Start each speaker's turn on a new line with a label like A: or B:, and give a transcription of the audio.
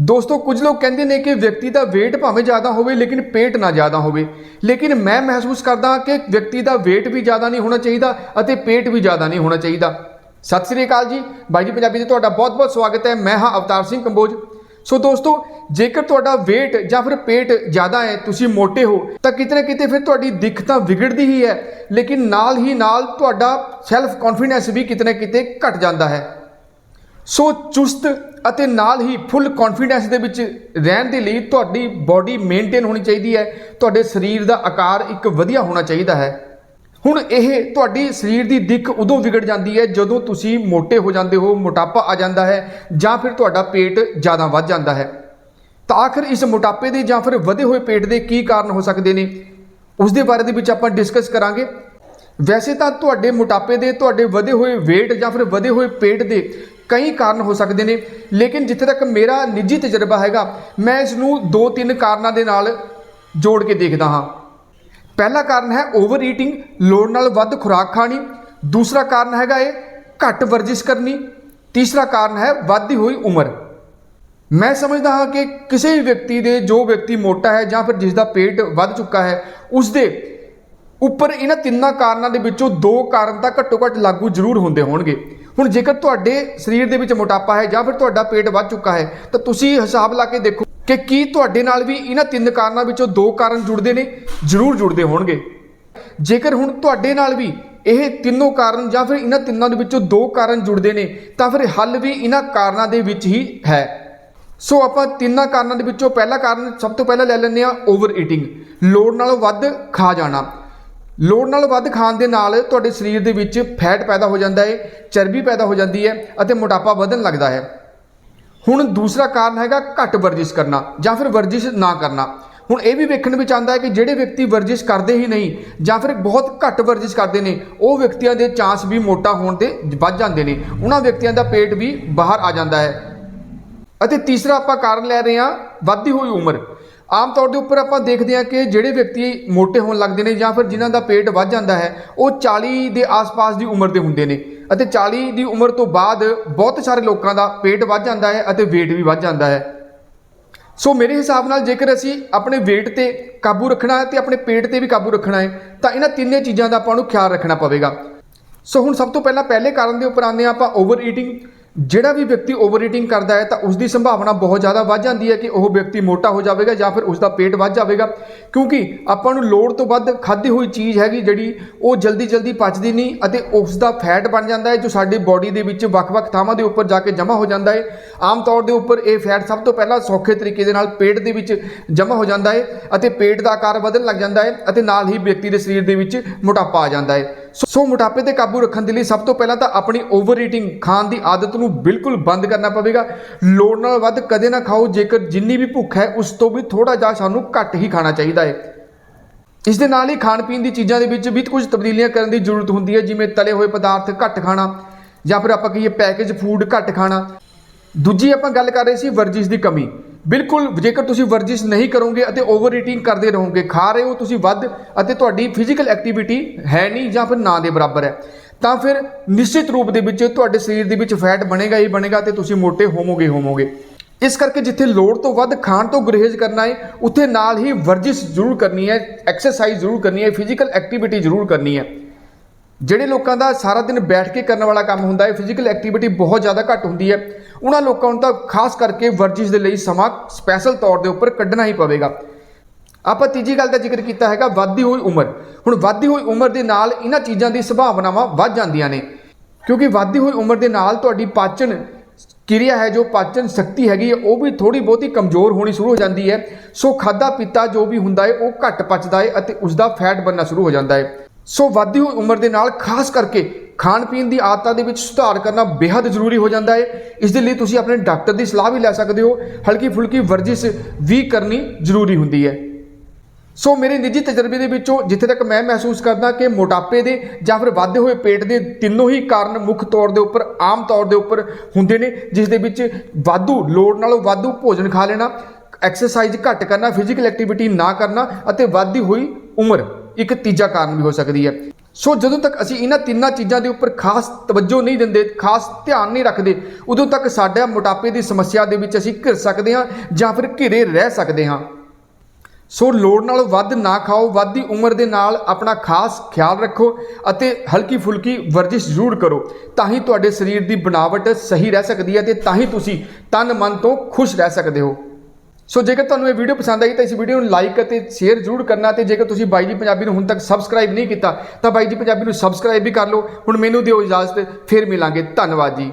A: ਦੋਸਤੋ, ਕੁਝ ਲੋਕ ਕਹਿੰਦੇ ਨੇ ਕਿ ਵਿਅਕਤੀ ਦਾ weight ਭਾਵੇਂ ਜ਼ਿਆਦਾ ਹੋਵੇ, ਲੇਕਿਨ ਪੇਟ ਨਾ ਜ਼ਿਆਦਾ ਹੋਵੇ। ਲੇਕਿਨ ਮੈਂ ਮਹਿਸੂਸ ਕਰਦਾ ਕਿ ਵਿਅਕਤੀ ਦਾ weight ਵੀ ਜ਼ਿਆਦਾ ਨਹੀਂ ਹੋਣਾ ਚਾਹੀਦਾ ਅਤੇ ਪੇਟ ਵੀ ਜ਼ਿਆਦਾ ਨਹੀਂ ਹੋਣਾ ਚਾਹੀਦਾ। ਸਤਿ ਸ੍ਰੀ ਅਕਾਲ ਜੀ। ਬਾਈ ਜੀ ਪੰਜਾਬੀ 'ਤੇ ਤੁਹਾਡਾ ਬਹੁਤ-ਬਹੁਤ ਸਵਾਗਤ ਹੈ। ਮੈਂ ਹਾਂ ਅਵਤਾਰ ਸਿੰਘ ਕੰਬੋਜ। ਸੋ ਦੋਸਤੋ, ਜੇਕਰ ਤੁਹਾਡਾ weight ਜਾਂ ਫਿਰ ਪੇਟ ਜ਼ਿਆਦਾ ਹੈ, ਤੁਸੀਂ ਮੋਟੇ ਹੋ, ਤਾਂ ਕਿਤੇ ਨਾ ਕਿਤੇ ਫਿਰ ਤੁਹਾਡੀ ਦਿੱਖ ਤਾਂ ਵਿਗੜਦੀ ਹੀ ਹੈ। ਲੇਕਿਨ ਨਾਲ ਹੀ ਨਾਲ ਤੁਹਾਡਾ ਸੈਲਫ ਕੌਨਫੀਡੈਂਸ ਵੀ ਕਿਤੇ ਨਾ ਕਿਤੇ ਘਟ ਜਾਂਦਾ ਹੈ। ਸੋ ਚੁਸਤ ਅਤੇ ਨਾਲ ਹੀ ਫੁੱਲ ਕੌਨਫੀਡੈਂਸ ਦੇ ਵਿੱਚ ਰਹਿਣ ਦੇ ਲਈ ਤੁਹਾਡੀ ਬਾਡੀ ਮੇਨਟੇਨ ਹੋਣੀ ਚਾਹੀਦੀ ਹੈ। ਤੁਹਾਡੇ ਸਰੀਰ ਦਾ ਆਕਾਰ ਇੱਕ ਵਧੀਆ ਹੋਣਾ ਚਾਹੀਦਾ ਹੈ। ਹੁਣ ਇਹ ਤੁਹਾਡੀ ਸਰੀਰ ਦੀ ਦਿੱਖ ਉਦੋਂ ਵਿਗੜ ਜਾਂਦੀ ਹੈ ਜਦੋਂ ਤੁਸੀਂ ਮੋਟੇ ਹੋ ਜਾਂਦੇ ਹੋ, ਮੋਟਾਪਾ ਆ ਜਾਂਦਾ ਹੈ ਜਾਂ ਫਿਰ ਤੁਹਾਡਾ ਪੇਟ ਜ਼ਿਆਦਾ ਵੱਧ ਜਾਂਦਾ ਹੈ। ਤਾਂ ਆਖਰ ਇਸ ਮੋਟਾਪੇ ਦੇ ਜਾਂ ਫਿਰ ਵਧੇ ਹੋਏ ਪੇਟ ਦੇ ਕੀ ਕਾਰਨ ਹੋ ਸਕਦੇ ਨੇ? ਉਸ ਦੇ ਬਾਰੇ ਦੇ ਵਿੱਚ ਆਪਾਂ ਡਿਸਕਸ ਕਰਾਂਗੇ। ਵੈਸੇ ਤਾਂ ਤੁਹਾਡੇ ਮੋਟਾਪੇ ਦੇ, ਤੁਹਾਡੇ ਵਧੇ ਹੋਏ weight ਜਾਂ ਫਿਰ ਵਧੇ ਹੋਏ ਪੇਟ ਦੇ ਕਈ ਕਾਰਨ ਹੋ ਸਕਦੇ ਨੇ, ਲੇਕਿਨ ਜਿੱਥੇ ਤੱਕ ਮੇਰਾ ਨਿੱਜੀ ਤਜਰਬਾ ਹੈਗਾ, ਮੈਂ ਇਸ ਨੂੰ ਦੋ ਤਿੰਨ ਕਾਰਨਾਂ ਦੇ ਨਾਲ ਜੋੜ ਕੇ ਦੇਖਦਾ ਹਾਂ। ਪਹਿਲਾ ਕਾਰਨ ਹੈ ਓਵਰ ਈਟਿੰਗ ਲੋੜ ਨਾਲ ਵੱਧ ਖੁਰਾਕ ਖਾਣੀ। ਦੂਸਰਾ ਕਾਰਨ ਹੈਗਾ ਇਹ ਘੱਟ ਵਰਜਿਸ਼ ਕਰਨੀ। ਤੀਸਰਾ ਕਾਰਨ ਹੈ ਵੱਧਦੀ ਹੋਈ ਉਮਰ। ਮੈਂ ਸਮਝਦਾ ਹਾਂ ਕਿ ਕਿਸੇ ਵੀ ਵਿਅਕਤੀ ਦੇ ਜੋ ਵਿਅਕਤੀ ਮੋਟਾ ਹੈ ਜਾਂ ਫਿਰ ਜਿਸ ਦਾ ਪੇਟ ਵੱਧ ਚੁੱਕਾ ਹੈ ਉਸ ਦੇ ਉੱਪਰ ਇਹਨਾਂ ਤਿੰਨਾਂ ਕਾਰਨਾਂ ਦੇ ਵਿੱਚੋਂ ਦੋ ਕਾਰਨ ਤਾਂ ਘੱਟੋ ਘੱਟ ਲਾਗੂ ਜ਼ਰੂਰ ਹੁੰਦੇ ਹੋਣਗੇ। ਹੁਣ ਜੇਕਰ ਤੁਹਾਡੇ ਸਰੀਰ ਦੇ ਵਿੱਚ ਮੋਟਾਪਾ ਹੈ ਜਾਂ ਫਿਰ ਤੁਹਾਡਾ ਪੇਟ ਵੱਧ ਚੁੱਕਾ ਹੈ, ਤਾਂ ਤੁਸੀਂ ਹਿਸਾਬ ਲਾ ਕੇ ਦੇਖੋ ਕਿ ਕੀ ਤੁਹਾਡੇ ਨਾਲ ਵੀ ਇਹਨਾਂ ਤਿੰਨ ਕਾਰਨਾਂ ਵਿੱਚੋਂ ਦੋ ਕਾਰਨ ਜੁੜਦੇ ਨੇ, ਜ਼ਰੂਰ ਜੁੜਦੇ ਹੋਣਗੇ। ਜੇਕਰ ਹੁਣ ਤੁਹਾਡੇ ਨਾਲ ਵੀ ਇਹ ਤਿੰਨੋਂ ਕਾਰਨ ਜਾਂ ਫਿਰ ਇਹਨਾਂ ਤਿੰਨਾਂ ਦੇ ਵਿੱਚੋਂ ਦੋ ਕਾਰਨ ਜੁੜਦੇ ਨੇ, ਤਾਂ ਫਿਰ ਹੱਲ ਵੀ ਇਹਨਾਂ ਕਾਰਨਾਂ ਦੇ ਵਿੱਚ ਹੀ ਹੈ। ਸੋ ਆਪਾਂ ਤਿੰਨਾਂ ਕਾਰਨਾਂ ਦੇ ਵਿੱਚੋਂ ਪਹਿਲਾ ਕਾਰਨ ਸਭ ਤੋਂ ਪਹਿਲਾਂ ਲੈ ਲੈਂਦੇ ਆ ਓਵਰ ਈਟਿੰਗ। ਲੋੜ ਨਾਲੋਂ ਵੱਧ ਖਾ ਜਾਣਾ। ਲੋੜ ਨਾਲ ਵੱਧ ਖਾਣ ਦੇ ਨਾਲ ਤੁਹਾਡੇ ਸਰੀਰ ਦੇ ਵਿੱਚ ਫੈਟ ਪੈਦਾ ਹੋ ਜਾਂਦਾ ਹੈ, ਚਰਬੀ ਪੈਦਾ ਹੋ ਜਾਂਦੀ ਹੈ ਅਤੇ ਮੋਟਾਪਾ ਵਧਣ ਲੱਗਦਾ ਹੈ। ਹੁਣ ਦੂਸਰਾ ਕਾਰਨ ਹੈਗਾ ਘੱਟ ਵਰਜਿਸ਼ ਕਰਨਾ ਜਾਂ ਫਿਰ ਵਰਜਿਸ਼ ਨਾ ਕਰਨਾ। ਹੁਣ ਇਹ ਵੀ ਵੇਖਣ ਵਿੱਚ ਆਉਂਦਾ ਹੈ ਕਿ ਜਿਹੜੇ ਵਿਅਕਤੀ ਵਰਜਿਸ਼ ਕਰਦੇ ਹੀ ਨਹੀਂ ਜਾਂ ਫਿਰ ਬਹੁਤ ਘੱਟ ਵਰਜਿਸ਼ ਕਰਦੇ ਨੇ, ਉਹ ਵਿਅਕਤੀਆਂ ਦੇ ਚਾਂਸ ਵੀ ਮੋਟਾ ਹੋਣ ਦੇ ਵੱਧ ਜਾਂਦੇ ਨੇ। ਉਹਨਾਂ ਵਿਅਕਤੀਆਂ ਦਾ ਪੇਟ ਵੀ ਬਾਹਰ ਆ ਜਾਂਦਾ ਹੈ। ਅਤੇ ਤੀਸਰਾ ਆਪਾਂ ਕਾਰਨ ਲੈ ਰਹੇ ਹਾਂ, ਵੱਧਦੀ ਹੋਈ ਉਮਰ। ਆਮ ਤੌਰ ਦੇ ਉੱਪਰ ਆਪਾਂ ਦੇਖਦੇ ਹਾਂ ਕਿ ਜਿਹੜੇ ਵਿਅਕਤੀ ਮੋਟੇ ਹੋਣ ਲੱਗਦੇ ਨੇ ਜਾਂ ਫਿਰ ਜਿਨ੍ਹਾਂ ਦਾ ਪੇਟ ਵੱਧ ਜਾਂਦਾ ਹੈ, ਉਹ 40 ਦੇ ਆਸ-ਪਾਸ ਦੀ ਉਮਰ ਦੇ ਹੁੰਦੇ ਨੇ ਅਤੇ 40 ਦੀ ਉਮਰ ਤੋਂ ਬਾਅਦ ਬਹੁਤ ਸਾਰੇ ਲੋਕਾਂ ਦਾ ਪੇਟ ਵੱਧ ਜਾਂਦਾ ਹੈ ਅਤੇ weight ਵੀ ਵੱਧ ਜਾਂਦਾ ਹੈ। ਸੋ ਮੇਰੇ ਹਿਸਾਬ ਨਾਲ ਜੇਕਰ ਅਸੀਂ ਆਪਣੇ weight ਤੇ ਕਾਬੂ ਰੱਖਣਾ ਹੈ ਤੇ ਆਪਣੇ ਪੇਟ ਤੇ ਵੀ ਕਾਬੂ ਰੱਖਣਾ ਹੈ, ਤਾਂ ਇਹਨਾਂ ਤਿੰਨੇ ਚੀਜ਼ਾਂ ਦਾ ਆਪਾਂ ਨੂੰ ਖਿਆਲ ਰੱਖਣਾ ਪਵੇਗਾ। ਸੋ ਹੁਣ ਸਭ ਤੋਂ ਪਹਿਲਾਂ ਪਹਿਲੇ ਕਾਰਨ ਦੇ ਉੱਪਰ ਆਉਂਦੇ ਹਾਂ ਆਪਾਂ ਓਵਰ ਈਟਿੰਗ ਜਿਹੜਾ ਵੀ ਵਿਅਕਤੀ ਓਵਰ ਈਟਿੰਗ ਕਰਦਾ ਹੈ ਤਾਂ ਉਸ ਦੀ ਸੰਭਾਵਨਾ ਬਹੁਤ ਜ਼ਿਆਦਾ ਵੱਧ ਜਾਂਦੀ ਹੈ ਕਿ ਉਹ ਵਿਅਕਤੀ ਮੋਟਾ ਹੋ ਜਾਵੇਗਾ ਜਾਂ ਫਿਰ ਉਸ ਦਾ ਪੇਟ ਵੱਧ ਜਾਵੇਗਾ। ਕਿਉਂਕਿ ਆਪਾਂ ਨੂੰ ਲੋੜ ਤੋਂ ਵੱਧ ਖਾਧੀ ਹੋਈ ਚੀਜ਼ ਹੈਗੀ ਜਿਹੜੀ ਉਹ ਜਲਦੀ ਜਲਦੀ ਪਚਦੀ ਨਹੀਂ ਅਤੇ ਉਸ ਦਾ ਫੈਟ ਬਣ ਜਾਂਦਾ ਹੈ, ਜੋ ਸਾਡੀ ਬਾਡੀ ਦੇ ਵਿੱਚ ਵੱਖ-ਵੱਖ ਥਾਵਾਂ ਦੇ ਉੱਪਰ ਜਾ ਕੇ ਜਮ੍ਹਾਂ ਹੋ ਜਾਂਦਾ ਹੈ। ਆਮ ਤੌਰ ਦੇ ਉੱਪਰ ਇਹ ਫੈਟ ਸਭ ਤੋਂ ਪਹਿਲਾਂ ਸੌਖੇ ਤਰੀਕੇ ਦੇ ਨਾਲ ਪੇਟ ਦੇ ਵਿੱਚ ਜਮ੍ਹਾਂ ਹੋ ਜਾਂਦਾ ਹੈ ਅਤੇ ਪੇਟ ਦਾ ਆਕਾਰ ਵਧਣ ਲੱਗ ਜਾਂਦਾ ਹੈ ਅਤੇ ਨਾਲ ਹੀ ਵਿਅਕਤੀ ਦੇ ਸਰੀਰ ਦੇ ਵਿੱਚ ਮੋਟਾਪਾ ਆ ਜਾਂਦਾ ਹੈ। ਸੋ ਸੋ ਮੋਟਾਪੇ ਤੇ ਕਾਬੂ ਰੱਖਣ ਦੇ ਲਈ ਸਭ ਤੋਂ ਪਹਿਲਾਂ ਤਾਂ ਆਪਣੀ ਓਵਰ ਈਟਿੰਗ ਖਾਣ ਦੀ ਆਦਤ ਨੂੰ ਬਿਲਕੁਲ ਬੰਦ ਕਰਨਾ ਪਵੇਗਾ। ਲੋੜ ਨਾਲ ਵੱਧ ਕਦੇ ਨਾ ਖਾਓ, ਜੇਕਰ ਜਿੰਨੀ ਵੀ ਭੁੱਖ ਹੈ, ਉਸ ਤੋਂ ਵੀ ਥੋੜਾ ਜਿਹਾ ਸਾਨੂੰ ਘੱਟ ਹੀ ਖਾਣਾ ਚਾਹੀਦਾ ਹੈ। ਇਸ ਦੇ ਨਾਲ ਹੀ ਖਾਣ ਪੀਣ ਦੀ ਚੀਜ਼ਾਂ ਦੇ ਵਿੱਚ ਵੀ ਕੁਝ ਤਬਦੀਲੀਆਂ ਕਰਨ ਦੀ ਜ਼ਰੂਰਤ ਹੁੰਦੀ ਹੈ, ਜਿਵੇਂ ਤਲੇ ਹੋਏ ਪਦਾਰਥ ਘੱਟ ਖਾਣਾ ਜਾਂ ਫਿਰ ਆਪਾਂ ਕਹੀਏ ਪੈਕੇਜ ਫੂਡ ਘੱਟ ਖਾਣਾ। ਦੂਜੀ ਆਪਾਂ ਗੱਲ ਕਰ ਰਹੇ ਸੀ ਵਰਜਿਸ਼ ਦੀ ਕਮੀ। ਬਿਲਕੁਲ, ਜੇਕਰ ਤੁਸੀਂ ਵਰਜਿਸ਼ ਨਹੀਂ ਕਰੋਗੇ ਅਤੇ ਓਵਰ ਈਟਿੰਗ ਕਰਦੇ ਰਹੋਗੇ, ਖਾ ਰਹੇ ਹੋ ਤੁਸੀਂ ਵੱਧ ਅਤੇ ਤੁਹਾਡੀ ਫਿਜ਼ੀਕਲ ਐਕਟੀਵਿਟੀ ਹੈ ਨਹੀਂ ਜਾਂ ਫਿਰ ਨਾ ਦੇ ਬਰਾਬਰ ਹੈ, ਤਾਂ ਫਿਰ ਨਿਸ਼ਚਿਤ ਰੂਪ ਦੇ ਵਿੱਚ ਤੁਹਾਡੇ ਸਰੀਰ ਦੇ ਵਿੱਚ ਫੈਟ ਬਣੇਗਾ ਹੀ ਬਣੇਗਾ ਤੇ ਤੁਸੀਂ ਮੋਟੇ ਹੋਵੋਗੇ ਹੀ ਹੋਵੋਗੇ। ਇਸ ਕਰਕੇ ਜਿੱਥੇ ਲੋੜ ਤੋਂ ਵੱਧ ਖਾਣ ਤੋਂ ਗੁਰੇਜ਼ ਕਰਨਾ ਹੈ, ਉੱਥੇ ਨਾਲ ਹੀ ਵਰਜਿਸ਼ ਜ਼ਰੂਰ ਕਰਨੀ ਹੈ ਐਕਸਰਸਾਈਜ਼ ਜ਼ਰੂਰ ਕਰਨੀ ਹੈ ਫਿਜ਼ੀਕਲ ਐਕਟੀਵਿਟੀ ਜ਼ਰੂਰ ਕਰਨੀ ਹੈ। ਜਿਹੜੇ ਲੋਕਾਂ ਦਾ ਸਾਰਾ ਦਿਨ ਬੈਠ ਕੇ ਕਰਨ ਵਾਲਾ ਕੰਮ ਹੁੰਦਾ ਹੈ ਫਿਜ਼ੀਕਲ ਐਕਟੀਵਿਟੀ ਬਹੁਤ ਜ਼ਿਆਦਾ ਘੱਟ ਹੁੰਦੀ ਹੈ। ਉਹਨਾਂ ਲੋਕਾਂ ਨੂੰ ਤਾਂ ਖਾਸ ਕਰਕੇ ਵਰਜਿਸ਼ ਦੇ ਲਈ ਸਮਾਂ ਸਪੈਸ਼ਲ ਤੌਰ ਦੇ ਉੱਪਰ ਕੱਢਣਾ ਹੀ ਪਵੇਗਾ। ਆਪਾਂ ਤੀਜੀ ਗੱਲ ਦਾ ਜ਼ਿਕਰ ਕੀਤਾ ਹੈਗਾ, ਵੱਧਦੀ ਹੋਈ ਉਮਰ। ਹੁਣ ਵੱਧਦੀ ਹੋਈ ਉਮਰ ਦੇ ਨਾਲ ਇਹਨਾਂ ਚੀਜ਼ਾਂ ਦੀ ਸੰਭਾਵਨਾਵਾਂ ਵੱਧ ਜਾਂਦੀਆਂ ਨੇ। ਕਿਉਂਕਿ ਵੱਧਦੀ ਹੋਈ ਉਮਰ ਦੇ ਨਾਲ ਤੁਹਾਡੀ ਪਾਚਨ ਕਿਰਿਆ ਹੈ, ਜੋ ਪਾਚਨ ਸ਼ਕਤੀ ਹੈਗੀ ਹੈ, ਉਹ ਵੀ ਥੋੜੀ ਬਹੁਤੀ ਕਮਜ਼ੋਰ ਹੋਣੀ ਸ਼ੁਰੂ ਹੋ ਜਾਂਦੀ ਹੈ। ਸੋ ਖਾਦਾ ਪੀਤਾ ਜੋ ਵੀ ਹੁੰਦਾ ਹੈ, ਉਹ ਘੱਟ ਪਚਦਾ ਹੈ ਅਤੇ ਉਸ ਦਾ ਫੈਟ ਬਣਨਾ ਸ਼ੁਰੂ ਹੋ ਜਾਂਦਾ ਹੈ। ਸੋ ਵੱਧਦੀ ਹੋਈ ਉਮਰ ਦੇ ਨਾਲ ਖਾਸ ਕਰਕੇ ਖਾਣ ਪੀਣ ਦੀ ਆਦਤਾਂ ਦੇ ਵਿੱਚ ਸੁਧਾਰ ਕਰਨਾ ਬੇहद ਜ਼ਰੂਰੀ ਹੋ ਜਾਂਦਾ ਹੈ। ਇਸ ਦੇ ਲਈ ਤੁਸੀਂ ਆਪਣੇ ਡਾਕਟਰ ਦੀ ਸਲਾਹ ਵੀ ਲੈ ਸਕਦੇ ਹੋ। ਹਲਕੀ ਫੁਲਕੀ ਵਰਜਿਸ਼ ਵੀ ਕਰਨੀ ਜ਼ਰੂਰੀ ਹੁੰਦੀ ਹੈ। ਸੋ ਮੇਰੇ ਨਿੱਜੀ ਤਜਰਬੇ ਦੇ ਵਿੱਚੋਂ ਜਿੱਥੇ ਤੱਕ ਮੈਂ ਮਹਿਸੂਸ ਕਰਦਾ ਕਿ ਮੋਟਾਪੇ ਦੇ ਜਾਂ ਫਿਰ ਵਾਧੇ ਹੋਏ ਪੇਟ ਦੇ ਤਿੰਨੋਂ ਹੀ ਕਾਰਨ ਮੁੱਖ ਤੌਰ ਦੇ ਉੱਪਰ, ਆਮ ਤੌਰ ਦੇ ਉੱਪਰ ਹੁੰਦੇ ਨੇ, ਜਿਸ ਦੇ ਵਿੱਚ ਵਾਧੂ ਲੋੜ ਨਾਲੋਂ ਵਾਧੂ ਭੋਜਨ ਖਾ ਲੈਣਾ, ਐਕਸਰਸਾਈਜ਼ ਘੱਟ ਕਰਨਾ ਫਿਜ਼ੀਕਲ ਐਕਟੀਵਿਟੀ ਨਾ ਕਰਨਾ ਅਤੇ ਵੱਧਦੀ ਹੋਈ ਉਮਰ। ਇੱਕ ਤੀਜਾ ਕਾਰਨ ਵੀ ਹੋ ਸਕਦੀ ਹੈ। ਸੋ ਜਦੋਂ ਤੱਕ ਅਸੀਂ ਇਹਨਾਂ ਤਿੰਨਾਂ ਚੀਜ਼ਾਂ ਦੇ ਉੱਪਰ ਖਾਸ ਤਵੱਜੋ ਨਹੀਂ ਦਿੰਦੇ, ਖਾਸ ਧਿਆਨ ਨਹੀਂ ਰੱਖਦੇ, ਉਦੋਂ ਤੱਕ ਸਾਡਾ ਮੋਟਾਪੇ ਦੀ ਸਮੱਸਿਆ ਦੇ ਵਿੱਚ ਅਸੀਂ ਘਿਰ ਸਕਦੇ ਹਾਂ ਜਾਂ ਫਿਰ ਘਿਰੇ ਰਹਿ ਸਕਦੇ ਹਾਂ। ਸੋ ਲੋੜ ਨਾਲੋਂ ਵੱਧ ਨਾ ਖਾਓ, ਵੱਧਦੀ ਉਮਰ ਦੇ ਨਾਲ ਆਪਣਾ ਖਾਸ ਖਿਆਲ ਰੱਖੋ ਅਤੇ ਹਲਕੀ ਫੁਲਕੀ ਵਰਜਿਸ਼ ਜ਼ਰੂਰ ਕਰੋ। ਤਾਂ ਹੀ ਤੁਹਾਡੇ ਸਰੀਰ ਦੀ ਬਣਾਵਟ ਸਹੀ ਰਹਿ ਸਕਦੀ ਹੈ ਤੇ ਤਾਂ ਹੀ ਤੁਸੀਂ ਤਨ ਮਨ ਤੋਂ ਖੁਸ਼ ਰਹਿ ਸਕਦੇ ਹੋ। ਸੋ ਜੇਕਰ ਤੁਹਾਨੂੰ ਇਹ ਵੀਡੀਓ ਪਸੰਦ ਆਈ ਤਾਂ ਇਸ ਵੀਡੀਓ ਨੂੰ ਲਾਈਕ ਅਤੇ ਸ਼ੇਅਰ ਜ਼ਰੂਰ ਕਰਨਾ ਤੇ ਜੇਕਰ ਤੁਸੀਂ ਬਾਈ ਜੀ ਪੰਜਾਬੀ ਨੂੰ ਹੁਣ ਤੱਕ ਸਬਸਕ੍ਰਾਈਬ ਨਹੀਂ ਕੀਤਾ ਤਾਂ ਬਾਈ ਜੀ ਪੰਜਾਬੀ ਨੂੰ ਸਬਸਕ੍ਰਾਈਬ ਵੀ ਕਰ ਲਓ। ਹੁਣ ਮੈਨੂੰ ਦਿਓ ਇਜਾਜ਼ਤ, ਫਿਰ ਮਿਲਾਂਗੇ। ਧੰਨਵਾਦ ਜੀ।